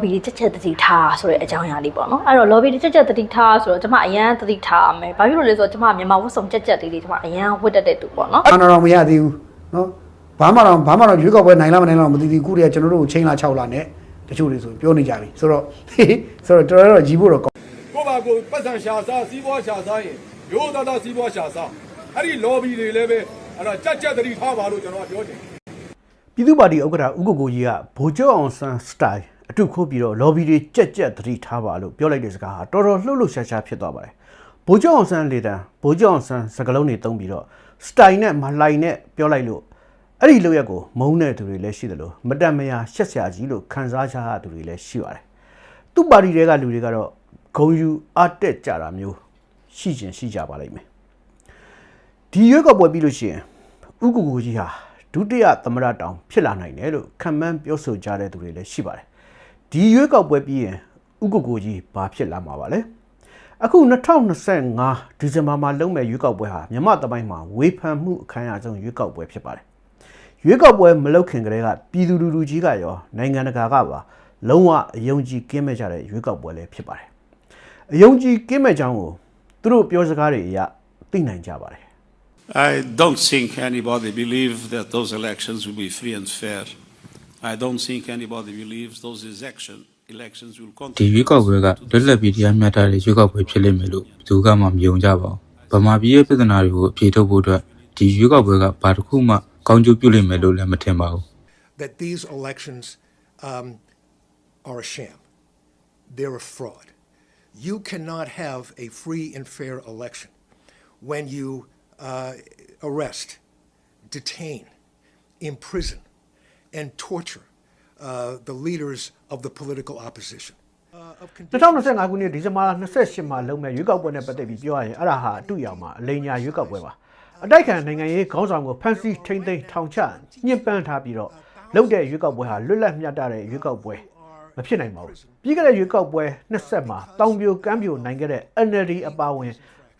lobby တွေချက်ချက်တတိထားဆိုတဲ့အကြောင်းအရာလေးပေါ့နော်အဲ့တော့ lobby တွေချက်ချက်တတိထားဆိုတော့ကျမအရန်တတိထားရမယ်ဘာဖြစ်လို့လဲဆိုတော့ကျမမြန်မာဝတ်စုံချက်ချက်လေးတွေကျမအရန်ဝတ်တတ်တဲ့သူပေါ့နော်အာဏာတော်မရသေးဘူးနော်ဘာမှတော့ဘာမှတော့ရွေးကောက်ပွဲနိုင်လားမနိုင်လားမသိသေးဘူးခုတည်းကကျွန်တော်တို့ကိုချိန်လာ6လာနဲ့တချို့တွေဆိုပြောနေကြပြီဆိုတော့ဆိုတော့တော်တော်ကြီးဖို့တော့ကောင်းကိုယ့်ဘာကိုယ်ပတ်စံရှာစားစီးပွားရှာစားရင်ရိုးသားသားစီးပွားရှာစားအဲ့ဒီ lobby တွေလည်းပဲအဲ့ဒါကြက်ကြက်တတိထားပါလို့ကျွန်တော်ကပြောချင်တယ်ပြည်သူ့ပါတီဥက္ကဋ္ဌဦးကိုကိုကြီးကဗိုလ်ချုပ်အောင်ဆန်းစတိုင် အထုခိုးပြီးတော့ lobby တွေကြက်ကြက်သတိထားပါလို့ပြောလိုက်တဲ့စကားဟာတော်တော်လှုပ်လှုပ်ရှားရှားဖြစ်သွားပါတယ်ဗိုလ်ချုပ်အောင်ဆန်းလေတံဗိုလ်ချုပ်အောင်ဆန်းစကားလုံးတွေတုံးပြီးတော့စတိုင်နဲ့မလှိုင်နဲ့ပြောလိုက်လို့အဲ့ဒီလောက်ရက်ကိုမုန်းတဲ့သူတွေလည်းရှိတယ်လို့မတတ်မယာရှက်ရှာကြီးလို့ခံစားကြရသူတွေလည်းရှိပါတယ်သူ့ပါတီတွေကလူတွေကတော့ဂုံယူအတက်ကြတာမျိုးရှိကျင်ရှိကြပါလိမ့်မယ်ဒီရွက်ကောက်ပွဲပြီးလို့ရှိရင်ဥက္ကူကိုကြီးဟာဒုတိယသမရတောင်ဖြစ်လာနိုင်တယ်လို့ခံမှန်းပြောဆိုကြတဲ့သူတွေလည်းရှိပါတယ် ဒီရွက်ကောက်ပွဲပြီးရင်ဥက္ကူကိုကြီးဘာဖြစ်လာမှာပါလဲအခု2025ဒီဇင်ဘာမှာလုပ်မဲ့ရွက်ကောက်ပွဲဟာမြန်မာတမိုင်းမှာဝေဖန်မှုအခမ်းအနားဆုံးရွက်ကောက်ပွဲဖြစ်ပါတယ်ရွက်ကောက်ပွဲမလုပ်ခင်ကတည်းကပြည်သူလူထုကြီးကရောနိုင်ငံတကာကပါလုံးဝအယုံကြည်ကင်းမဲ့ကြတဲ့ရွက်ကောက်ပွဲလည်းဖြစ်ပါတယ်အယုံကြည်ကင်းမဲ့ကြောင်းကိုသူတို့ပြောစကားတွေအရသိနိုင်ကြပါတယ် I don't think anybody believes that those elections will be free and fair. ဒီ continue. ရွေးကောက်ပွဲကလွတ်လပ်ပြီးတရားမျှတတဲ့ရွေးကောက်ပွဲဖြစ်လိမ့်မယ်လို့ဘယ်သူကမှမယုံကြပါဘူး။ဗမာပြည်ရဲ့ပြည်ထနာတွေကိုအပြေထုတ်ဖို့အတွက်ဒီရွေးကောက်ပွဲကဘာတစ်ခုမှကောင်းကျိုးပြုလိမ့်မယ်လို့လည်းမထင်ပါဘူး that these elections um, are a sham. They're a fraud. You cannot have a free and fair election when you uh, arrest, detain, imprison, and torture uh, the leaders of the political opposition. Uh, of conditions- 2025ခုနှစ်ဒီဇင်ဘာလ28မှာလုပ်မဲ့ရွေးကောက်ပွဲနဲ့ပတ်သက်ပြီးပြောရရင်အဲ့ဒါဟာအတူရောင်မှာအလိညာရွေးကောက်ပွဲပါအတိုက်ခံနိုင်ငံရေးခေါင်းဆောင်ကိုဖမ်းဆီးထိန်းသိမ်းထောင်ချညှဉ်းပန်းထားပြီးတော့လုပ်တဲ့ရွေးကောက်ပွဲဟာလွတ်လပ်မျှတတဲ့ရွေးကောက်ပွဲမဖြစ်နိုင်ပါဘူးပြီးခဲ့တဲ့ရွေးကောက်ပွဲ20မှာတောင်ပြိုကမ်းပြိုနိုင်ခဲ့တဲ့ NLD အပါအဝင်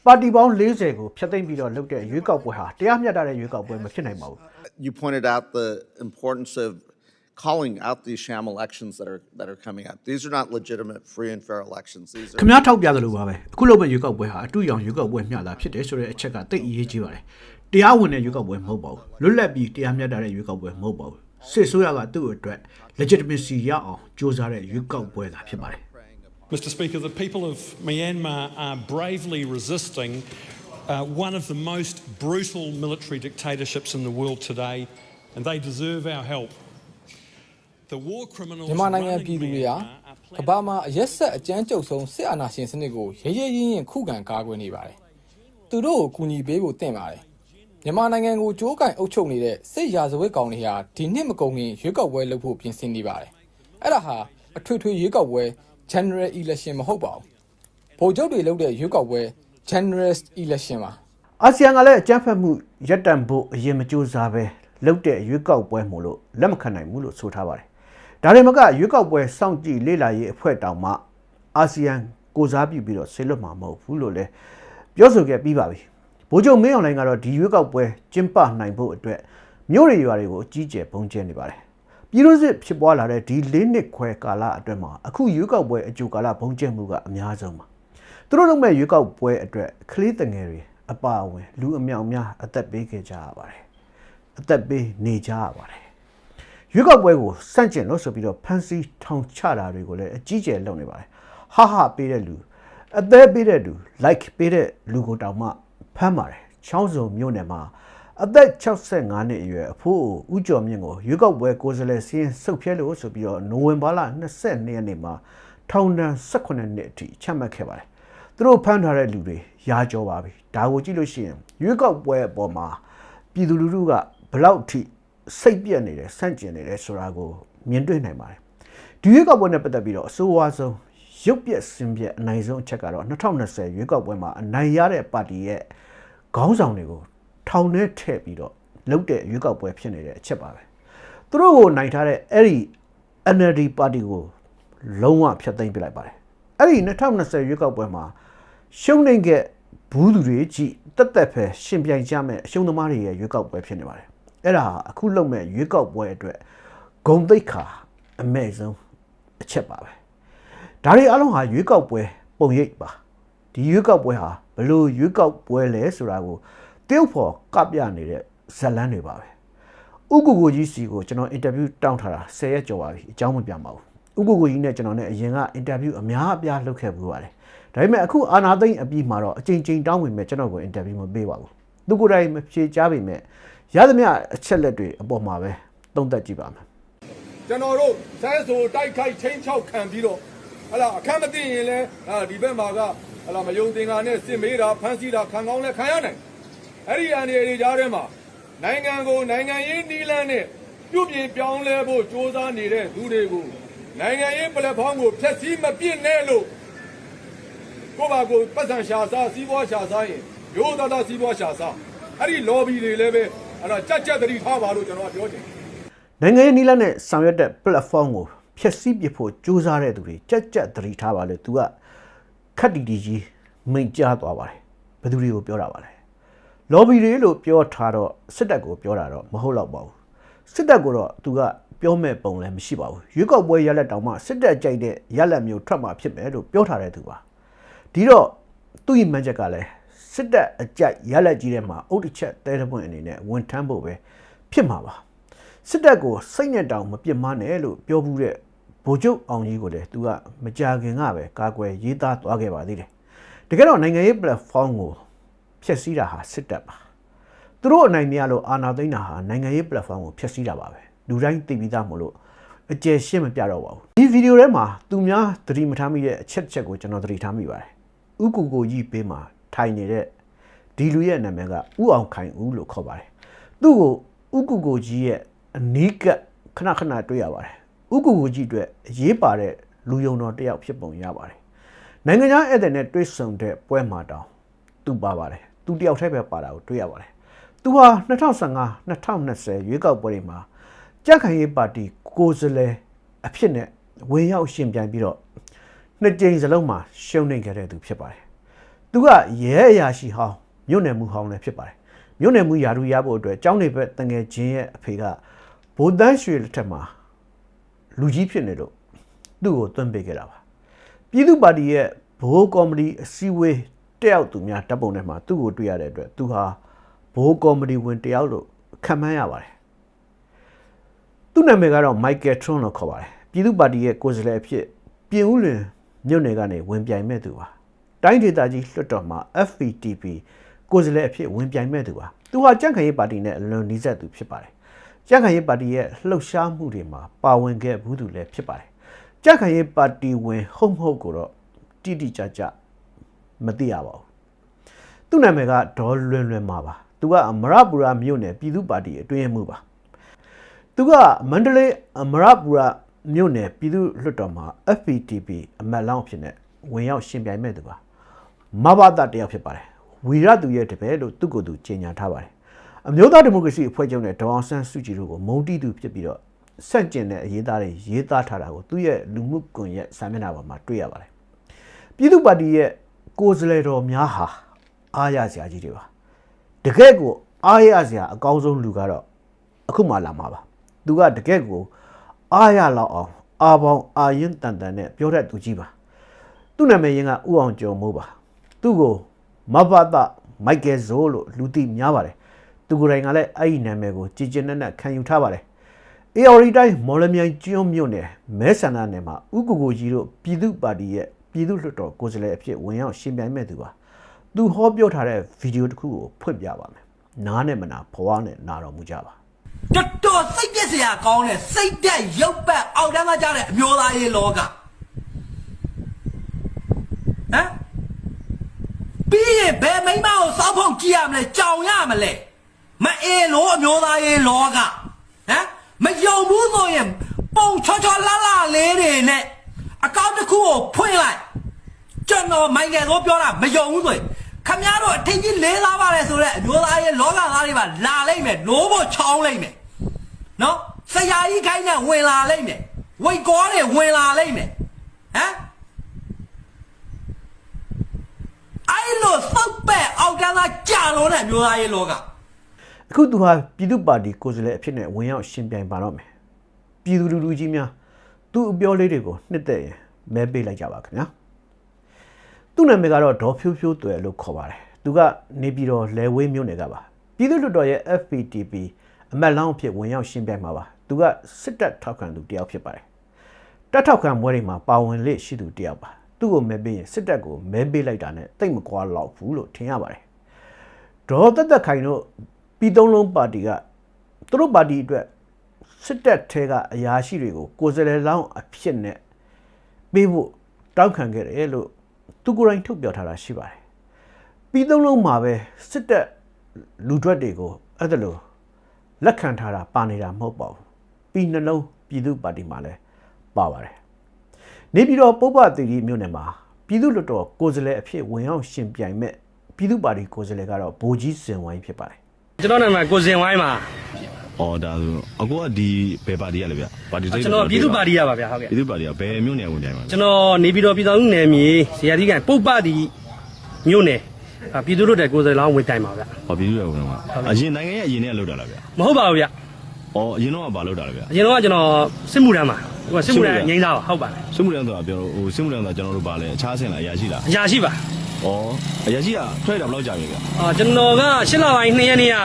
ပါတီပေါင်း40ကိုဖျက်သိမ်းပြီးတော့လုပ်တဲ့ရွေးကောက်ပွဲဟာတရားမျှတတဲ့ရွေးကောက်ပွဲမဖြစ်နိုင်ပါဘူး You pointed out the importance of calling out these sham elections that are that are coming up. These are not legitimate, free and fair elections. These ခ are မားထောက်ပြသလိုပါပဲအခုလုပ်မဲ့ရွေးကောက်ပွဲဟာအတူရောင်ရွေးကောက်ပွဲမျှတာဖြစ်တယ်ဆိုတဲ့အချက်ကတိတ်အရေးကြီးပါတယ်တရားဝင်တဲ့ရွေးကောက်ပွဲမဟုတ်ပါဘူးလွတ်လပ်ပြီးတရားမျှတတဲ့ရွေးကောက်ပွဲမဟုတ်ပါဘူးစစ်ဆိုးရကသူ့အတွက် legitimacy ရအောင်စ조사တဲ့ရွေးကောက်ပွဲသာဖြစ်ပါတယ် Mr. Speaker, the people of Myanmar are bravely resisting uh, one of the most brutal military dictatorships in the world today, and they deserve our help. The war criminals မြန်မာနိုင်ငံ running ပြည်သူတွေဟာ Myanmar are ကမ္ဘာမှာအရက်ဆက်အကြမ်းကြုတ်ဆုံးစစ်အာဏာရှင်စနစ်ကိုရဲရဲရင်းရင်ခုခံကာကွယ်နေပါတယ်။သူတို့ကိုကူညီပေးဖို့တင့်ပါတယ်။မြန်မာနိုင်ငံကိုကြိုးကင်အုပ်ချုပ်နေတဲ့စစ်ရာဇဝတ်ကောင်တွေဟာဒီနှစ်မကုန်ခင်ရွေးကောက်ပွဲလုပ်ဖို့ပြင်ဆင်နေပါတယ်။အဲ့ဒါဟာအထွေထွေရွေးကောက်ပွဲ General Election မဟုတ်ပါဘူး။ဗိုလ်ချုပ်တွေလုပ်တဲ့ရွေးကောက်ပွဲ General Election ပါ။အာဆီယံကလည်းအကြမ်းဖက်မှုရပ်တန့်ဖို့အရင်မကြိုးစားပဲလုပ်တဲ့ရွေးကောက်ပွဲမို့လို့လက်မခံနိုင်ဘူးလို့ဆိုထားပါတယ်။ဒါတွေမကရွေးကောက်ပွဲစောင့်ကြည့်လေ့လာရေးအဖွဲ့တောင်မှအာဆီယံကိုစားပြုပြီးတော့ဆေလွတ်မှာမဟုတ်ဘူးလို့လည်းပြောဆိုခဲ့ပြီးပါပြီ။ဗိုလ်ချုပ်မင်းအောင်လှိုင်ကတော့ဒီရွေးကောက်ပွဲကျင်းပနိုင်ဖို့အတွက်မြို့တွေရွာတွေကိုအကြီးအကျယ်ပုံကျဲနေပါတယ်။ ပြည်လို့စစ်ဖြစ်ပွားလာတဲ့ဒီ၄နှစ်ခွဲကာလအတွင်းမှာအခုရွေးကောက်ပွဲအကြိုကာလပုံကျဲမှုကအများဆုံးပါ။သူတို့လုပ်မဲ့ရွေးကောက်ပွဲအတွက်ကလေးတငယ်တွေအပါအဝင်လူအမြောက်အများအသက်ပေးခဲ့ကြရပါတယ်အသက်ပေးနေကြရပါတယ်ရွေးကောက်ပွဲကိုစန့်ကျင်လို့ဆိုပြီးတော့ဖန်စီထောင်ချတာတွေကိုလည်းအကြီးကျယ်လုပ်နေပါတယ်ဟာဟာပေးတဲ့လူအသက်ပေးတဲ့လူ like ပေးတဲ့လူကိုတောင်မှဖမ်းပါတယ်ချောင်းစုံမြို့နယ်မှာ အသက်65နှစ်အရွယ်အဖိုးအိုဦးကျော်မြင့်ကိုရွေးကောက်ပွဲကိုယ်စားလှယ်စင်းစုပ်ဖြဲလို့ဆိုပြီးတော့နိုဝင်ဘာလ22ရက်နေ့မှာထောင်ဒဏ်18နှစ်အထိချမှတ်ခဲ့ပါတယ်။သူတို့ဖမ်းထားတဲ့လူတွေရာကြောပါပြီဒါကိုကြည့်လို့ရှိရင်ရွေးကောက်ပွဲအပေါ်မှာပြည်သူလူထုကဘယ်လောက်ထိစိတ်ပြက်နေတယ်ဆန့်ကျင်နေတယ်ဆိုတာကိုမြင်တွေ့နိုင်ပါတယ်ဒီရွေးကောက်ပွဲနဲ့ပတ်သက်ပြီးတော့အဆိုးအဝါဆုံးရုပ်ပြက်စင်ပြက်အနိုင်ဆုံးအချက်ကတော့2020ရွေးကောက်ပွဲမှာအနိုင်ရတဲ့ပါတီရဲ့ခေါင်းဆောင်တွေကို ထောင်ထဲထည့်ပြီးတော့လုပ်တဲ့ရွေးကောက်ပွဲဖြစ်နေတဲ့အချက်ပါပဲသူတို့ကိုနိုင်ထားတဲ့အဲ့ဒီ NLD ပါတီကိုလုံးဝဖျက်သိမ်းပစ်လိုက်ပါတယ်အဲ့ဒီ2020ရွေးကောက်ပွဲမှာရှုံးနိုင်ခဲ့ဘူးသူတွေကြည့်တက်တက်ဖယ်ရှင်ပြိုင်ကြမဲ့အရှုံးသမားတွေရဲ့ရွေးကောက်ပွဲဖြစ်နေပါတယ်အဲ့ဒါဟာအခုလုံမဲ့ရွေးကောက်ပွဲအတွက်ဂုံတိတ်ခါအမဲ့ဆုံးအချက်ပါပဲဒါတွေအလုံးဟာရွေးကောက်ပွဲပုံရိပ်ပါဒီရွေးကောက်ပွဲဟာဘလို့ရွေးကောက်ပွဲလဲဆိုတာကို တရုတ်ဖော်ကပြနေတဲ့ဇတ်လန်းတွေပါပဲဥက္ကူကိုကြီးစီကိုကျွန်တော်အင်တာဗျူးတောင်းထားတာ10ရက်ကျော်ပါပြီအကြောင်းမပြန်ပါဘူးဥက္ကူကိုကြီးနဲ့ကျွန်တော်နဲ့အရင်ကအင်တာဗျူးအများအပြားလုပ်ခဲ့ဘူးပါတယ်ဒါပေမဲ့အခုအာနာသိမ့်အပြီးမှာတော့အချိန်ချင်းတောင်းဝင်မဲ့ကျွန်တော်ကိုအင်တာဗျူးမပေးပါဘူးသူကိုယ်တိုင်မဖြေချပေမဲ့ရသမျှအချက်လက်တွေအပေါ်မှာပဲသုံးသပ်ကြည့်ပါမယ်ကျွန်တော်တို့ဆဲဆိုတိုက်ခိုက်ချင်းချောက်ခံပြီးတော့ဟလာအခက်မသိရင်လည်းအာဒီဘက်မှာကဟလာမယုံသင်္ကာနဲ့စစ်မေးတာဖမ်းဆီးတာခံကောင်းလဲခံရနိုင် အဲ့ဒီအန်ဒီတွေကြားထဲမှာနိုင်ငံကိုနိုင်ငံရေးနီးလန်းနဲ့ပြုပြင်ပြောင်းလဲဖို့စ조사နေတဲ့သူတွေကိုနိုင်ငံရေးပလက်ဖောင်းကိုဖျက်ဆီးမပြစ်နဲ့လို့ကိုယ့်ဘာကိုပတ်စံရှာစားစီးပွားရှာစားရင်ရိုးသားသားစီးပွားရှာစားအဲ့ဒီ lobby တွေလည်းပဲအဲ့ဒါကြက်ကြက်တတိထားပါလို့ကျွန်တော်ကပြောချင်တယ်နိုင်ငံရေးနီလာနဲ့ဆောင်ရွက်တဲ့ platform ကိုဖျက်ဆီးပစ်ဖို့ကြိုးစားတဲ့သူတွေကြက်ကြက်သတိထားပါလေသူကခက်တီတီကြီးမိန်ကြားသွားပါတယ်ဘယ်သူတွေကိုပြောတာပါလဲ lobby တွေလို့ပြောထားတော့စစ်တပ်ကိုပြောတာတော့မဟုတ်တော့ပါဘူးစစ်တပ်ကိုတော့သူကပြောမဲ့ပုံလည်းမရှိပါဘူးရွေးကောက်ပွဲရလက်တောင်မှစစ်တပ်ကြိုက်တဲ့ရလက်မျိုးထွက်มาဖြစ်မယ်လို့ပြောထားတဲ့သူပါဒီတော့သူ့ရင်မှန်းချက်ကလည်းစစ်တပ်အကြိုက်ရလက်ကြီးထဲမှာအုတ်တစ်ချက်တဲတဲ့ပွင့်အနေနဲ့ဝန်ထမ်းဖို့ပဲဖြစ်မှာပါစစ်တပ်ကိုစိတ်နဲ့တောင်မပြစ်မနဲ့လို့ပြောဘူးတဲ့ဗိုလ်ချုပ်အောင်ကြီးကိုလည်းသူကမကြာခင်ကပဲကာကွယ်ရေးသားသွားခဲ့ပါသေးတယ်တကယ်တော့နိုင်ငံရေး platform ကို ဖျက်ဆီးတာဟာစစ်တပ်ပါသူတို့အနိုင်မရလို့အာဏာသိမ်းတာဟာနိုင်ငံရေး platform ကိုဖျက်ဆီးတာပါပဲလူတိုင်းသိပြီးသားမို့လို့အကျယ်ရှင်းမပြတော့ပါဘူးဒီဗီဒီယိုထဲမှာသူများသတိမထားမိတဲ့အချက်တစ်ချက်ကိုကျွန်တော်သတိထားမိပါတယ်ဥကူကိုကြီးပေးမှာထိုင်နေတဲ့ဒီလူရဲ့နာမည်ကဥအောင်ခိုင်ဦးလို့ခေါ်ပါတယ်သူ့ကိုဥကူကိုကြီးရဲ့အနီးကပ်ခဏခဏတွေ့ရပါတယ်ဥကူကိုကြီးအတွက်အရေးပါတဲ့လူယုံတော်တစ်ယောက်ဖြစ်ပုံရပါတယ်နိုင်ငံခြားဧည့်သည်နဲ့တွေ့ဆုံတဲ့ပွဲမှာတောင်သူပါပါတယ် သူတယောက်တည်းပဲပါတာကိုတွေ့ရပါတယ်သူဟာ2015 2020ရွေးကောက်ပွဲတွေမှာကြက်ခိုင်ရေးပါတီကိုယ်စားလှယ်အဖြစ်နဲ့ဝင်ရောက်ရှင်ပြိုင်ပြီးတော့နှစ်ကြိမ်စလုံးမှာရှုံးနိမ့်ခဲ့တဲ့သူဖြစ်ပါတယ်သူကရဲအရာရှိဟောင်းမြို့နယ်မှုဟောင်းလည်းဖြစ်ပါတယ်မြို့နယ်မှုယာရုရဖို့အတွက်ကျောင်းနေဘက်တငယ်ချင်းရဲ့အဖေကဗိုလ်တန်းရွှေလက်ထက်မှာလူကြီးဖြစ်နေလို့သူ့ကိုသွင်းပေးခဲ့တာပါပြည်သူ့ပါတီရဲ့ဘိုးကော်မတီအစည်းအဝေး တက်ရောက်သူများတပ်ပုံထဲမှာသူ့ကိုတွေ့ရတဲ့အတွက်သူဟာဘိုးကော်မတီဝင်တယောက်လို့ခံမှန်းရပါတယ်သူ့နာမည်ကတော့ Michael Tron လို့ခေါ်ပါတယ်ပြည်သူ့ပါတီရဲ့ကိုယ်စားလှယ်အဖြစ်ပြင်ဦးလွင်မြို့နယ်ကနေဝင်ပြိုင်မဲ့သူပါတိုင်းဒေသကြီးလွှတ်တော်မှာ FPTP ကိုယ်စားလှယ်အဖြစ်ဝင်ပြိုင်မဲ့သူပါသူဟာကြံ့ခိုင်ရေးပါတီနဲ့အလွန်နီးစပ်သူဖြစ်ပါတယ်ကြံ့ခိုင်ရေးပါတီရဲ့လှုပ်ရှားမှုတွေမှာပါဝင်ခဲ့ဘူးသူလည်းဖြစ်ပါတယ်ကြံ့ခိုင်ရေးပါတီဝင်ဟုတ်မဟုတ်ကိုတော့တိတိကျကျ မသိရပါဘူးသူ့နာမည်ကဒေါ်လွင်လွင်မာပါသူကအမရပူရာမြို့နယ်ပြည်သူ့ပါတီအတွင်းရေးမှူးပါသူကမန္တလေးအမရပူရာမြို့နယ်ပြည်သူ့လွှတ်တော်မှာ FPTP အမတ်လောင်းအဖြစ်နဲ့ဝင်ရောက်ရှင်ပြိုင်မဲ့သူပါမဘာသာတယောက်ဖြစ်ပါတယ်ဝီရသူရဲ့တပည့်လို့သူ့ကိုယ်သူကြေညာထားပါတယ်အမျိုးသားဒီမိုကရေစီအဖွဲ့ချုပ်နဲ့ဒေါအောင်ဆန်းစုကြည်တို့ကိုမုံတီးသူဖြစ်ပြီးတော့ဆက်ကျင်တဲ့အရေးသားတွေရေးသားထားတာကိုသူ့ရဲ့လူမှုကွန်ရက်စာမျက်နှာပေါ်မှာတွေ့ရပါတယ်ပြည်သူ့ပါတီရဲ့ ကိုယ်စားလှယ်တော်များဟာအားရစရာကြီးတွေပါတကယ့်ကိုအားရစရာအကောင်းဆုံးလူကတော့အခုမှလာမှာပါသူကတကယ့်ကိုအားရလောက်အောင်အာပေါင်းအာရင်တန်တန်နဲ့ပြောတတ်သူကြီးပါသူ့နာမည်ရင်းကဥအောင်ကျော်မိုးပါသူ့ကိုမဘတာမိုက်ကယ်ဇိုးလို့လူသိများပါတယ်သူကိုယ်တိုင်ကလည်းအဲ့ဒီနာမည်ကိုကြည်ကျင်နဲ့နဲ့ခံယူထားပါတယ်အေအော်ရီတိုင်းမော်လမြိုင်ကျွန်းမြို့နယ်မဲဆန္ဒနယ်မှာဥကူကိုကြီးတို့ပြည်သူ့ပါတီရဲ့ ပြည်သူ့လွှတ်တော်ကိုယ်စားလှယ်အဖြစ်ဝင်ရောက်ရှင်ပြိုင်မဲ့သူပါသူဟောပြောထားတဲ့ဗီဒီယိုတစ်ခုကိုဖွင့်ပြပါမယ်နားနဲ့မနာဘွားနဲ့နာတော်မူကြပါတော်တော်စိတ်ပြက်စရာကောင်းတဲ့စိတ်တက်ရုပ်ပတ်အောက်တန်းကကြတဲ့အမျိုးသားရေးလောကဟမ်ပြီးရင်ဘယ်မိန်းမကိုစောက်ဖုံကြည့်ရမလဲကြောင်ရမလဲမအေလို့အမျိုးသားရေးလောကဟမ်မယုံဘူးဆိုရင်ပုံချောချောလာလာလေးတွေနဲ့အကောင့်တစ်ခုကိုဖွင့်လိုက်ကျွန် တော်မိုင်ငယ်တော့ပြောတာမယုံဘူးဆိုရင်ခမရတော့အထင်ကြီးလေးသားပါတယ်ဆိုတော့အမျိုးသားရဲ့လောကသားတွေပါလာလိုက်မယ်လို့ဖို့ချောင်းလိုက်မယ်နော်ဆရာကြီးခိုင်းနဲ့ဝင်လာလိမ့်မယ်ဝိတ်ကောတွေဝင်လာလိမ့်မယ်ဟမ်အဲ့လိုစောက်ပဲ့အောက်တန်းကကြာလို့တဲ့မျိုးသားရေးလောကအခုသူဟာပြည်သူ့ပါတီကိုယ်စားလှယ်အဖြစ်နဲ့ဝင်ရောက်ရှင်ပြိုင်ပါတော့မယ်ပြည်သူလူထုကြီးများသူ့အပြောလေးတွေကိုနှစ်သက်ရင်မဲပေးလိုက်ကြပါခင်ဗျာ သူ့နာမည်ကတော့ဒေါ်ဖြိုးဖြိုးသွယ်လို့ခေါ်ပါတယ်သူကနေပြည်တော်လဲဝေးမြို့နယ်ကပါပြည်သူ့လွှတ်တော်ရဲ့ FPTP အမတ်လောင်းအဖြစ်ဝင်ရောက်ရှင်းပြမှာပါသူကစစ်တပ်ထောက်ခံသူတယောက်ဖြစ်ပါတယ်တပ်ထောက်ခံပွဲတွေမှာပါဝင်လေ့ရှိသူတယောက်ပါသူ့ကိုမဲပေးရင်စစ်တပ်ကိုမဲပေးလိုက်တာနဲ့တိတ်မကွာတော့ဘူးလို့ထင်ရပါတယ်ဒေါ်တက်တက်ခိုင်တို့ပြည်သုံးလုံးပါတီကသူတို့ပါတီအတွက်စစ်တပ်ထဲကအရာရှိတွေကိုကိုယ်စားလှယ်လောင်းအဖြစ်နဲ့ပေးဖို့တောင်းခံခဲ့တယ်လို့ သူကိုယ်တိုင်ထုတ်ပြောထားတာရှိပါတယ်ပြည်သုံးလုံးမှာပဲစစ်တပ်လူထွက်တွေကိုအဲ့ဒါလို့လက်ခံထားတာပါနေတာမဟုတ်ပါဘူးပြီးနှလုံးပြည်သူ့ပါတီမှာလည်းပါပါတယ်နေပြည်တော်ပုပ္ပသီရိမြို့နယ်မှာပြည်သူ့လွှတ်တော်ကိုယ်စားလှယ်အဖြစ်ဝင်ရောက်ရှင်ပြိုင်မဲ့ပြည်သူ့ပါတီကိုယ်စားလှယ်ကတော့ဗိုလ်ကြီးစင်ဝိုင်းဖြစ်ပါတယ်ကျွန်တော်နာမည်ကိုစင်ဝိုင်းပါ။ အော်ဒါဆိုအကိုကဒီဘယ်ပါတီရလဲဗျ။ပါတီစိတ်ကျွန်တော်ပြည်သူ့ပါတီရပါဗျာဟုတ်ကဲ့ပြည်သူ့ပါတီကဘယ်မြို့နယ်ဝင်ကြမှာလဲကျွန်တော်နေပြည်တော်ပြည်တော်စုနယ်မြေဇေယျတိကန်ပုပ္ပတိမြို့နယ်အာပြည်သူ့လွှတ်တော်ကိုယ်စားလှယ်လောင်းဝင်တိုင်ပါဗျာ။ဟောပြည်သူ့ရဲ့ဝင်မှာ။အရင်နိုင်ငံရဲ့အရင်နဲ့လောက်တာလားဗျမဟုတ်ပါဘူးဗျာ။အော်အရင်တော့ကဘာလောက်တာလဲဗျအရင်တော့ကကျွန်တော်စစ်မှုထမ်းပါဟိုကစစ်မှုထမ်းငိမ့်သားပါဟုတ်ပါတယ်။စစ်မှုထမ်းဆိုတာပြောဟိုစစ်မှုထမ်းဆိုတာကျွန်တော်တို့ဗာလဲအခြားဆင်လာအရာရှိလားအရာရှိပါ။ အော်အရာရှိကထွက်တာဘယ်လောက်ကြာပြီဗျအာကျွန်တော်က၈လပိုင်း2ရက်နေ့က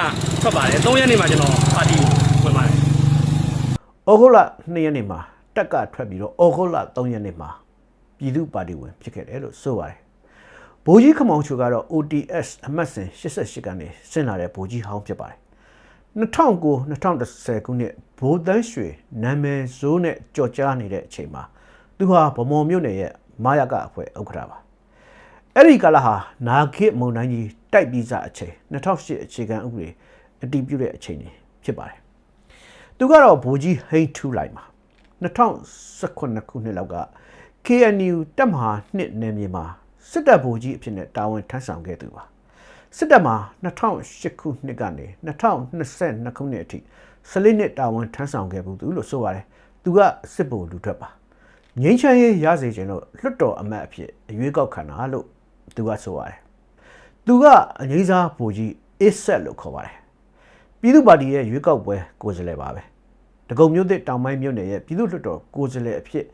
ထွက်ပါတယ်3ရက်နေ့မှာကျွန်တော်ပါတီဝင်ပါတယ်။ဩဂုတ်လ2ရက်နေ့မှာတက်ကထွက်ပြီးတော့ဩဂုတ်လ3ရက်နေ့မှာပြည်သူ့ပါတီဝင်ဖြစ်ခဲ့တယ်လို့ဆိုပါတယ်။ဗိုလ်ကြီးခမောင်ချိုကတော့ ODS အမှတ်စဉ်88ကနေဆင့်လာတဲ့ဗိုလ်ကြီးဟောင်းဖြစ်ပါတယ်။2009-2010ခုနှစ်ဘိုးတန်းရွှေနာမည်ဆိုးနဲ့ကြော်ကြားနေတဲ့အချိန်မှာသူဟာဗမော်မြို့နယ်ရဲ့မာယကအဖွဲ့ဥက္ကဋ္ဌပါ။ အဲ့ဒီကာလဟာနာခိမုန်တိုင်းကြီးတိုက်ပြီးစားအချိန်2008အခြေခံဥပဒေအတည်ပြုတဲ့အချိန်ကြီးဖြစ်ပါတယ်။သူကတော့ဗိုလ်ကြီးဟိန်းထူလိုက်မှာ2019ခုနှစ်လောက်က KNU တပ်မဟာနှစ်နယ်မြေမှာစစ်တပ်ဗိုလ်ကြီးအဖြစ်နဲ့တာဝန်ထမ်းဆောင်ခဲ့သူပါစစ်တပ်မှာ2008ခုနှစ်ကနေ2022ခုနှစ်အထိ14နှစ်တာဝန်ထမ်းဆောင်ခဲ့ဘူးသူလို့ဆိုပါတယ်သူကစစ်ဗိုလ်လူထွက်ပါငင်းချမ်းရေးရစေခြင်းလို့လွတ်တော်အမတ်အဖြစ်အရွေးကောက်ခံတာလို့ သူကဆိုပါတယ်သူကအငိမ့်စားဗိုလ်ကြီးအစ်ဆက်လို့ခေါ်ပါတယ်ပြည်သူ့ပါတီရဲ့ရွေးကောက်ပွဲကိုယ်စားလှယ်ပါပဲတကုံမြို့သစ်တောင်ပိုင်းမြို့နယ်ရဲ့ပြည်သူ့လွှတ်တော်ကိုယ်စားလှယ်အဖြစ်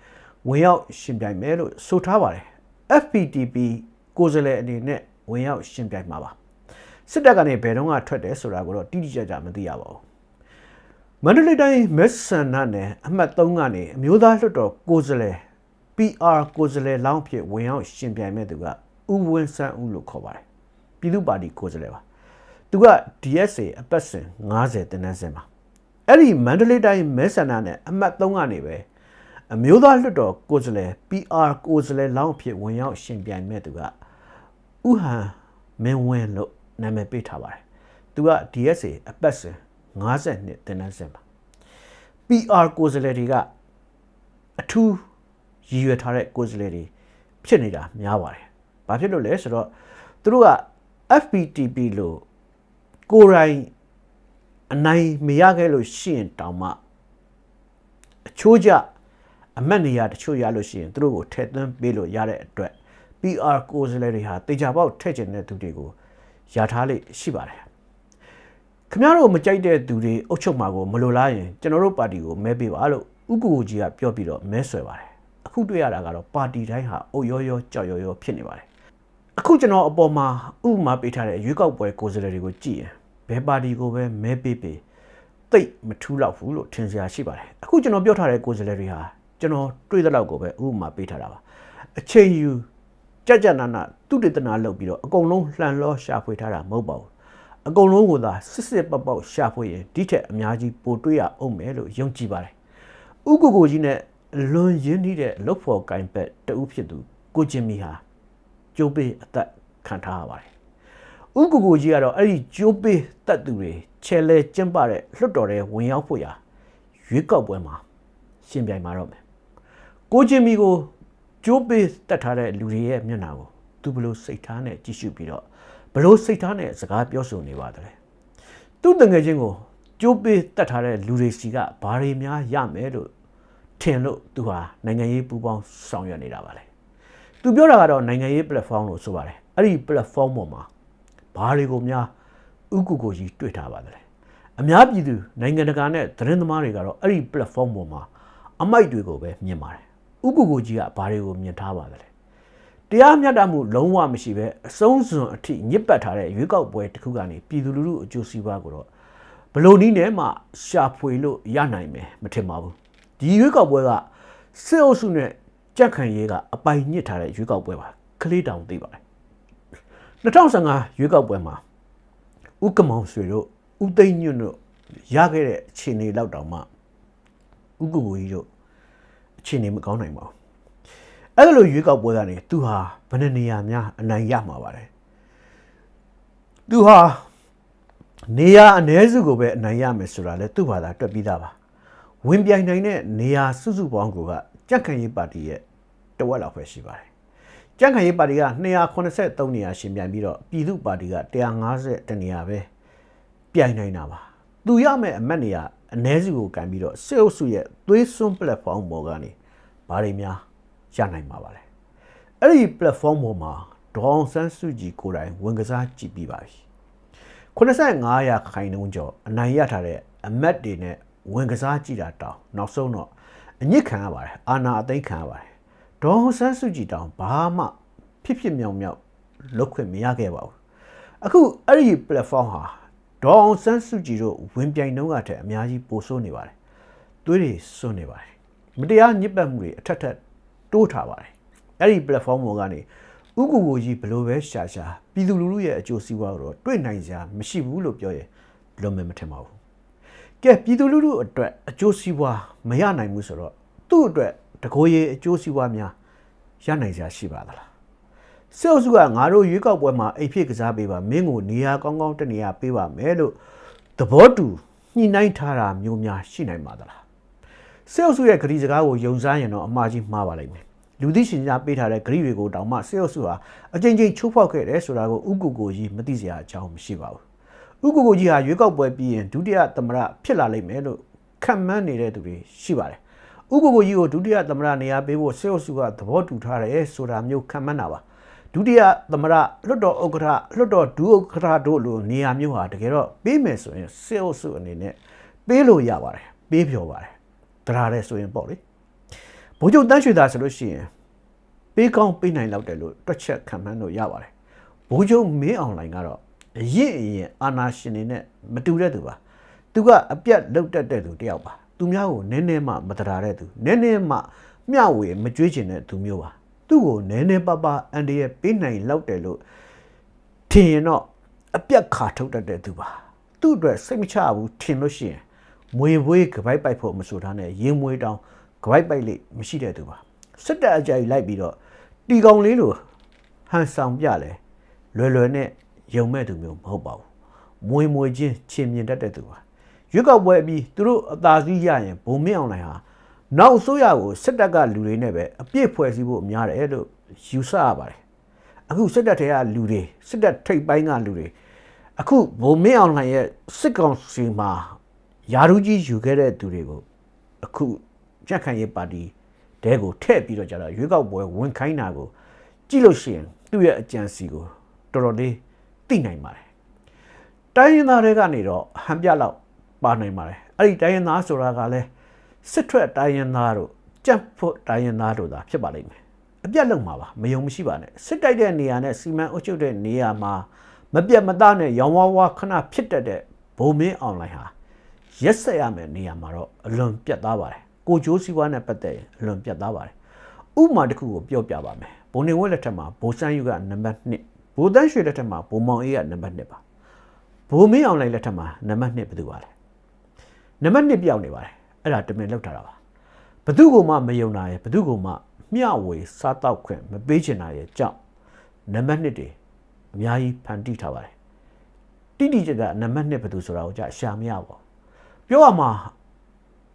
ဝင်ရောက်ရှင်ပြိုင်မယ်လို့ဆိုထားပါတယ် FPTP ကိုယ်စားလှယ်အနေနဲ့ဝင်ရောက်ရှင်ပြိုင်မှာပါစစ်တပ်ကနေဘယ်တော့မှထွက်တယ်ဆိုတာကိုတော့တိတိကျကျမသိရပါဘူးမန္တလေးတိုင်းမက်ဆန်နာနယ်အမှတ်3ကနေအမျိုးသားလွှတ်တော်ကိုယ်စားလှယ် PR ကိုယ်စားလှယ်လောင်းဖြစ်ဝင်ရောက်ရှင်ပြိုင်မဲ့သူက ဦးဝင်းစန်းဦးလို့ခေါ်ပါတယ်ပြည်သူ့ပါတီကိုယ်စားလှယ်ပါသူက DSA အပတ်စဉ်90တင်နန်းစင်မှာအဲ့ဒီမန္တလေးတိုင်းမဲဆန္ဒနဲ့အမှတ်3ကနေပဲအမျိုးသားလွှတ်တော်ကိုယ်စားလှယ် PR ကိုယ်စားလှယ်လောင်းအဖြစ်ဝင်ရောက်ရှင်ပြိုင်မဲ့သူကဥဟန်မင်းဝင်းလို့နာမည်ပေးထားပါတယ်သူက DSA အပတ်စဉ်52တင်နန်းစင်မှာ PR ကိုယ်စားလှယ်တွေကအထူးရည်ရွယ်ထားတဲ့ကိုယ်စားလှယ်တွေဖြစ်နေတာများပါတယ်။ ဘာဖြစ်လို့လဲဆိုတော့သူတို့က FPTP လို့ကိုယ်တိုင်အနိုင်မရခဲ့လို့ရှိရင်တောင်မှအချိုးကျအမတ်နေရာတချို့ရလို့ရှိရင်သူတို့ကိုထည့်သွင်းပေးလို့ရတဲ့အတွက် PR ကိုယ်စားလှယ်တွေဟာတေချာပေါက်ထည့်ကျင်တဲ့သူတွေကိုရထားလိမ့်ရှိပါတယ်ခင်ဗျားတို့မကြိုက်တဲ့သူတွေအုပ်ချုပ်မှာကိုမလိုလားရင်ကျွန်တော်တို့ပါတီကိုမဲပေးပါလို့ဥက္ကူကိုကြီးကပြောပြီးတော့မဲဆွဲပါတယ်အခုတွေ့ရတာကတော့ပါတီတိုင်းဟာအုပ်ရောရောကြောက်ရောရောဖြစ်နေပါတယ် အခုကျွန်တော်အပေါ်မှာဥပမာပေးထားတဲ့ရွေးကောက်ပွဲကိုယ်စားလှယ်တွေကိုကြည့်ရင်ဘယ်ပါတီကိုပဲမဲပေးပေးတိတ်မထူးတော့ဘူးလို့ထင်စရာရှိပါတယ်အခုကျွန်တော်ပြောထားတဲ့ကိုယ်စားလှယ်တွေဟာကျွန်တော်တွေ့တဲ့လောက်ကိုပဲဥပမာပေးထားတာပါအချိန်ယူကြကြနာနာသူတေသနာလုပ်ပြီးတော့အကုန်လုံးလှန်လောရှာဖွေထားတာမဟုတ်ပါဘူးအကုန်လုံးကိုသာစစ်စစ်ပတ်ပေါက်ရှာဖွေရင်ဒီထက်အများကြီးပိုတွေ့ရအောင်မယ်လို့ယုံကြည်ပါတယ်။ဥက္ကိုကိုကြီးနဲ့လွန်ရင်းနှီးတဲ့လုတ်ဖော်ကင်ပက်တဦးဖြစ်သူကိုချင်းမီဟာ ကျိုးပေးအသက်ခံထားရပါတယ်။ဥက္ကိုကိုကြီးကတော့အဲ့ဒီကျိုးပေးတတ်သူတွေချဲလဲကျင်းပတဲ့လွတ်တော်တဲ့ဝင်ရောက်ဖို့ရာရွေးကောက်ပွဲမှာရှင်ပြိုင်မှာတော့မယ်။ကိုချင်းမီကိုကျိုးပေးတတ်ထားတဲ့လူတွေရဲ့မျက်နှာကိုသူဘယ်လို့စိတ်ထားနဲ့ကြည့်ရှုပြီးတော့ဘလို့စိတ်ထားနဲ့စကားပြောဆိုနေပါသလဲသူ့တငယ်ချင်းကိုကြိုးပေးတတ်ထားတဲ့လူတွေစီကဘာတွေများရမယ်လို့ထင်လို့သူဟာနိုင်ငံရေးပူးပေါင်းဆောင်ရွက်နေတာပါလေ သူပြောတာကတော့နိုင်ငံရေး platform လို့ဆိုပါတယ်အဲ့ဒီ platform ပေါ်မှာဘာတွေကိုများဥကုကိုကြီးတွေ့ထားပါသလဲအများပြည်သူနိုင်ငံတကာနဲ့သတင်းသမားတွေကတော့အဲ့ဒီ platform ပေါ်မှာအမိုက်တွေကိုပဲမြင်ပါတယ်ဥက္ကုကိုကြီးကဘာတွေကိုမြင်ထားပါသလဲတရားမျှတမှုလုံးဝမရှိပဲအဆုံးစွန်အထိညစ်ပတ်ထားတဲ့ရွေးကောက်ပွဲတစ်ခုကနေပြည်သူလူထုအကျိုးစီးပွားကိုတော့ဘယ်လို့နည်းနဲ့မှရှာဖွေလို့ရနိုင်မယ်မထင်ပါဘူးဒီရွေးကောက်ပွဲကစစ်အုပ်စုနဲ့ ကြက်ခံရေးကအပိုင်ညစ်ထားတဲ့ရွေးကောက်ပွဲပါခလေးတောင်သိပါတယ်2015ရွေးကောက်ပွဲမှာဥက္ကမောင်ဆွေတို့ဥသိမ့်ညွန့်တို့ရခဲ့တဲ့အခြေအနေလောက်တောင်မှဥက္ကကိုကြီးတို့အခြေအနေမကောင်းနိုင်ပါဘူးအဲ့ဒါလိုရွေးကောက်ပွဲကနေသူဟာဘယ်နှနေရာများအနိုင်ရမှာပါလဲသူဟာနေရာအ ਨੇ စုကိုပဲအနိုင်ရမယ်ဆိုတာလဲသူ့ဘာသာတွက်ပြီးသားပါဝင်ပြိုင်နိုင်တဲ့နေရာစုစုပေါင်းကိုကကြက်ခံရေးပါတီရဲ့ တဝက်လောက်ပဲရှိပါတယ်ကြက်ခံရေးပါတီက283နေရာရှင်ပြိုင်ပြီးတော့ပြည်သူ့ပါတီက150တနေရာပဲပြိုင်နိုင်တာပါသူရမယ့်အမတ်နေရာအ ਨੇ စုကိုကန်ပြီးတော့စစ်အုပ်စုရဲ့သွေးစွန်း platform ပေါ်ကနေဘာတွေများရနိုင်မှာပါလဲအဲ့ဒီ platform ပေါ်မှာဒေါအောင်ဆန်းစုကြည်ကိုယ်တိုင်ဝင်ကစားကြည့်ပြီးပါပြီ85ရာခိုင်နှုန်းကျော်အနိုင်ရထားတဲ့အမတ်တွေနဲ့ဝင်ကစားကြည့်တာတောင်းနောက်ဆုံးတော့အညစ်ခံရပါတယ်အာနာအသိမ်းခံရပါတယ် ဒေါအောင်ဆန်းစုကြည်တောင်းဘာမှဖြစ်ဖြစ်မြောင်မြောက်လုပ်ခွင့်မရခဲ့ပါဘူးအခုအဲ့ဒီ platform ဟာဒေါအောင်ဆန်းစုကြည်တို့ဝင်ပြိုင်နှုန်းကတည်းအများကြီးပိုဆိုးနေပါတယ်သွေးတွေစွန့်နေပါတယ်မတရားညစ်ပတ်မှုတွေအထက်ထက်တိုးထားပါတယ်အဲ့ဒီ platform ပေါ်ကနေဥက္ကူကိုကြီးဘယ်လိုပဲရှာရှာပြည်သူလူထုရဲ့အကျိုးစီးပွားကိုတော့တွေ့နိုင်စရာမရှိဘူးလို့ပြောရင်ဘယ်လိုမှမထင်ပါဘူးကဲပြည်သူလူထုအတွက်အကျိုးစီးပွားမရနိုင်ဘူးဆိုတော့သူ့အတွက် တကိုယ်ရည်အကျိုးစီးပွားများရနိုင်စရာရှိပါသလားစေအုပ်စုကငါတို့ရွေးကောက်ပွဲမှာအိတ်ဖြစ်ကစားပေးပါမင်းကိုနေရာကောင်းကောင်းတနေရာပေးပါမယ်လို့သဘောတူညှိနှိုင်းထားတာမျိုးများရှိနိုင်ပါသလားစေအုပ်စုရဲ့ဂရီစကားကိုယုံစားရင်တော့အမှားကြီးမှားပါလိမ့်မယ်လူသိရှင်ကြားပေးထားတဲ့ဂရီတွေကိုတောင်မှစေအုပ်စုဟာအကြိမ်ကြိမ်ချိုးဖောက်ခဲ့တယ်ဆိုတာကိုဥက္ကုကိုကြီးမသိစရာအကြောင်းမရှိပါဘူးဥက္ကုကိုကြီးဟာရွေးကောက်ပွဲပြီးရင်ဒုတိယသမ္မတဖြစ်လာလိမ့်မယ်လို့ခံမှန်းနေတဲ့သူတွေရှိပါတယ် ဥက္ကုကိုကြီးကိုဒုတိယသမ္မတနေရာပေးဖို့စေအုပ်စုကသဘောတူထားတယ်ဆိုတာမျိုးခံမှန်းတာပါဒုတိယသမ္မတလွတ်တော်ဥက္ကဋ္ဌလွတ်တော်ဒုဥက္ကဋ္ဌတို့လိုနေရာမျိုးဟာတကယ်တော့ပေးမယ်ဆိုရင်စေအုပ်စုအနေနဲ့ပေးလို့ရပါတယ်ပေးပြောပါတယ်တရားရဲဆိုရင်ပေါ့လေဘိုးချုပ်တန်းရွှေသားဆိုလို့ရှိရင်ပေးကောင်းပေးနိုင်လောက်တယ်လို့တွက်ချက်ခံမှန်းလို့ရပါတယ်ဘိုးချုပ်မင်းအောင်လိုင်ကတော့အရင်အရင်အာနာရှင်နေနဲ့မတူတဲ့သူပါသူကအပြတ်လောက်တတ်တဲ့သူတယောက်ပါ သူများကိုနည်းနည်းမှမတရားတဲ့သူနည်းနည်းမှမျှဝေမကြွေးချင်တဲ့သူမျိုးပါသူ့ကိုနည်းနည်းပါးပါးအန်တရဲ့ပေးနိုင်လောက်တယ်လို့ထင်ရင်တော့အပြတ်ခါထုတ်တတ်တဲ့သူပါသူ့အတွက်စိတ်မချဘူးထင်လို့ရှိရင်မွေဘွေးကပိုက်ပိုက်ဖို့မဆိုထားနဲ့ရင်မွေတောင်ကပိုက်ပိုက်လေးမရှိတဲ့သူပါစစ်တပ်အကြိုက်လိုက်ပြီးတော့တီကောင်လေးလိုဟန်ဆောင်ပြလဲလွယ်လွယ်နဲ့ယုံမဲ့သူမျိုးမဟုတ်ပါဘူးမွေမွေချင်းချင်းမြင်တတ်တဲ့သူပါ ရွက်ကောက်ပွဲအပြီးသူတို့အသာစီးရရင်ဘုံမင်းအောင်လိုင်ဟာနောက်အစိုးရကိုစစ်တပ်ကလူတွေနဲ့ပဲအပြည့်ဖွဲ့စည်းဖို့များတယ်လို့ယူဆရပါတယ်အခုစစ်တပ်ထဲကလူတွေစစ်တပ်ထိပ်ပိုင်းကလူတွေအခုဘုံမင်းအောင်လှိုင်ရဲ့စစ်ကောင်စီမှာယာရုကြီးယူခဲ့တဲ့သူတွေကိုအခုကြက်ခံရေးပါတီတဲကိုထည့်ပြီးတော့ကြတော့ရွေးကောက်ပွဲဝင်ခိုင်းတာကိုကြည့်လို့ရှိရင်သူ့ရဲ့အကြံစီကိုတော်တော်လေးသိနိုင်ပါတယ်တိုင်းရင်းသားတွေကနေတော့ဟန်ပြလောက် ပါနိုင်ပါတယ်အဲ့ဒီတိုင်းရင်းသားဆိုတာကလည်းစစ်ထွက်တိုင်းရင်းသားတို့ကြက်ဖို့တိုင်းရင်းသားတို့သာဖြစ်ပါလိမ့်မယ်အပြတ်လုံးမှာပါမယုံမရှိပါနဲ့စစ်တိုက်တဲ့နေရာနဲ့စီမံအုပ်ချုပ်တဲ့နေရာမှာမပြတ်မသားနဲ့ရောင်ဝါးဝါခဏဖြစ်တတ်တဲ့ဘုံမင်းအွန်လိုင်းဟာရက်ဆက်ရမယ်နေရာမှာတော့အလွန်ပြတ်သားပါတယ်ကိုကျိုးစီးပွားနဲ့ပတ်သက်ရင်အလွန်ပြတ်သားပါတယ်ဥပမာတစ်ခုကိုပြောပြပါမယ်ဘုံနေဝက်လက်ထက်မှာဘိုးစန်းယူကနံပါတ်1ဘိုးတန်းရွှေလက်ထက်မှာဘုံမောင်အေးကနံပါတ်2ပါဘိုးမင်းအောင်လိုင်းလက်ထက်မှာနံပါတ်2ဘယ်သူပါလဲ နံပါတ်2ပြောင်းနေပါတယ်အဲ့ဒါတမင်လောက်ထားတာပါဘသူကမှမယုံတာရဲ့ဘသူကမှမျှဝေစားတော့ခွင့်မပေးချင်တာရဲ့ကြောင့်နံပါတ်1တွေအများကြီးဖန်တီးထားပါတယ်တိတိကျကျနံပါတ်1ဘယ်သူဆိုတာကိုကြာရှာမရပါဘူးပြောရမှာ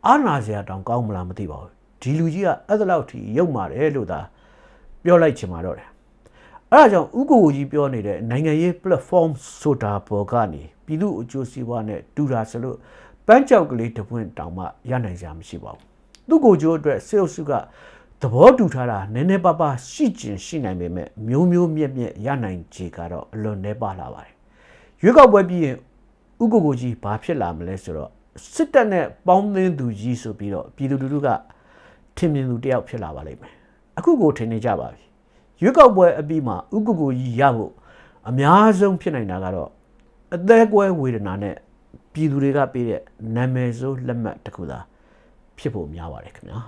အာနာစရာတောင်ကောင်းမလားမသိပါဘူးဒီလူကြီးကအဲ့ဒါလောက်ထိရုပ်မာတယ်လို့သာပြောလိုက်ချင်ပါတော့တယ်အဲ့ဒါကြောင့်ဥက္ကိုကြီးပြောနေတဲ့နိုင်ငံရေး platform ဆိုတာပေါ်ကနေပြည်သူအကျိုးစီးပွားနဲ့တူတာဆိုလို့ ပန်းကြောက်ကလေးတစ်ပွင့်တောင်မှရနိုင်ကြမရှိပါဘူးသူ့ကိုကျိုးအတွက်စေအုပ်စုကသဘောတူထားတာနည်းနည်းပါးပါးရှိကျင်ရှိနိုင်ပေမဲ့မျိုးမျိုးမြက်မြက်ရနိုင်ခြေကတော့အလွန်နှဲပါလာပါတယ်ရွေးကောက်ပွဲပြီးရင်ဥက္ကိုကြီးဘာဖြစ်လာမလဲဆိုတော့စစ်တပ်နဲ့ပေါင်းသင်းသူကြီးဆိုပြီးတော့ပြည်သူလူထုကထင်မြင်သူတယောက်ဖြစ်လာပါလိမ့်မယ်အခုကိုထင်နေကြပါပြီရွေးကောက်ပွဲအပြီးမှာဥက္ကုကိုကြီးရဖို့အများဆုံးဖြစ်နိုင်တာကတော့အသေးကွဲဝေဒနာနဲ့ ပြည်သူတွေကပေးတဲ့နာမည်ဆိုးလက်မှတ်တစ်ခုသာဖြစ်ဖို့များပါတယ်ခင်ဗျာ